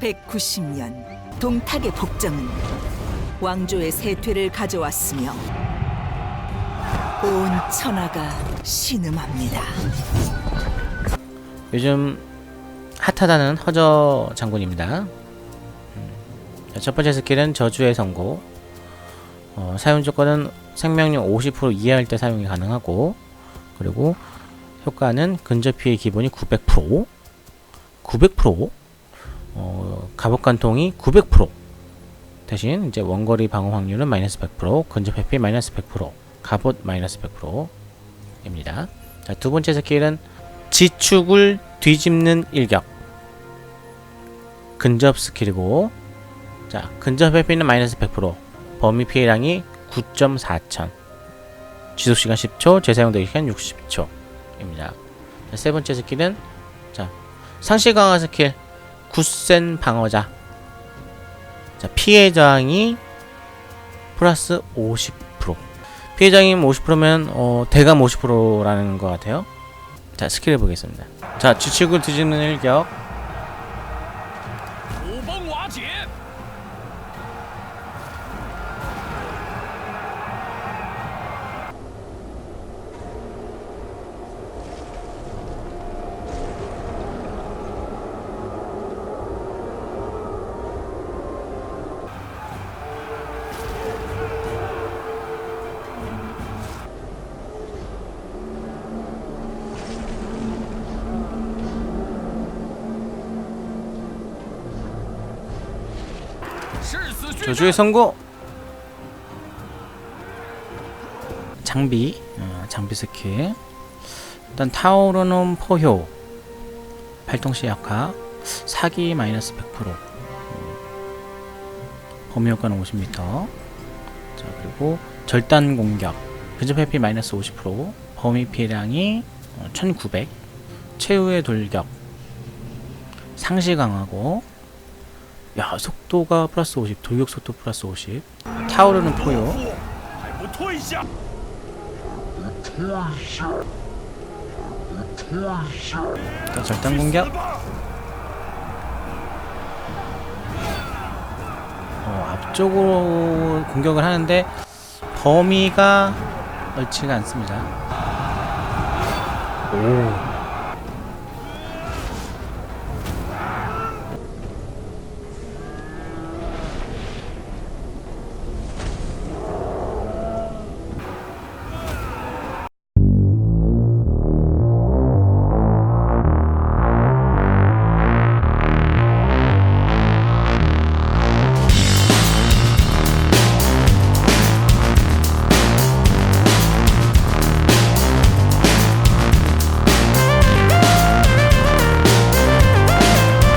190년 동탁의 복정은 왕조의 세퇴를 가져왔으며 온 천하가 신음합니다. 요즘 핫하다는 허저 장군입니다. 음, 자, 첫 번째 스킬은 저주의 선고. 어, 사용 조건은 생명력 50% 이하일 때 사용이 가능하고, 그리고 효과는 근접 피해 기본이 900%, 900%, 어, 갑옷 관통이 900%. 대신 이제 원거리 방어 확률은 마이너스 100%, 근접 회피 마이너스 100%, 갑옷 마이너스 100%입니다. 자, 두 번째 스킬은 지축을 뒤집는 일격. 근접 스킬이고 자 근접 회피는 마이너스 100% 범위 피해량이 9.4천. 지속시간 10초 재사용되기 시간 60초 입니다. 자, 세 번째 스킬은 자 상시 강화 스킬 굳센 방어자. 자 피해 저항이 플러스 50% 피해 저항이 50%면 어, 대감 50%라는 것 같아요. 자 스킬 해보겠습니다. 자 지축을 뒤집는 일격 저주의 선고. 장비 어, 장비 스킬 일단 타오르는 포효. 발동시 약화. 사기 마이너스 100% 음, 범위 효과는 50m 자 그리고 절단 공격. 근접 회피 마이너스 50% 범위 피해량이 어, 1900 최후의 돌격. 상시 강하고 야 속도가 플러스 50 돌격 속도 플러스 50 타오르는 포요 자, 절단 공격. 어, 앞쪽으로 공격을 하는데 범위가 얼치가 않습니다. 오.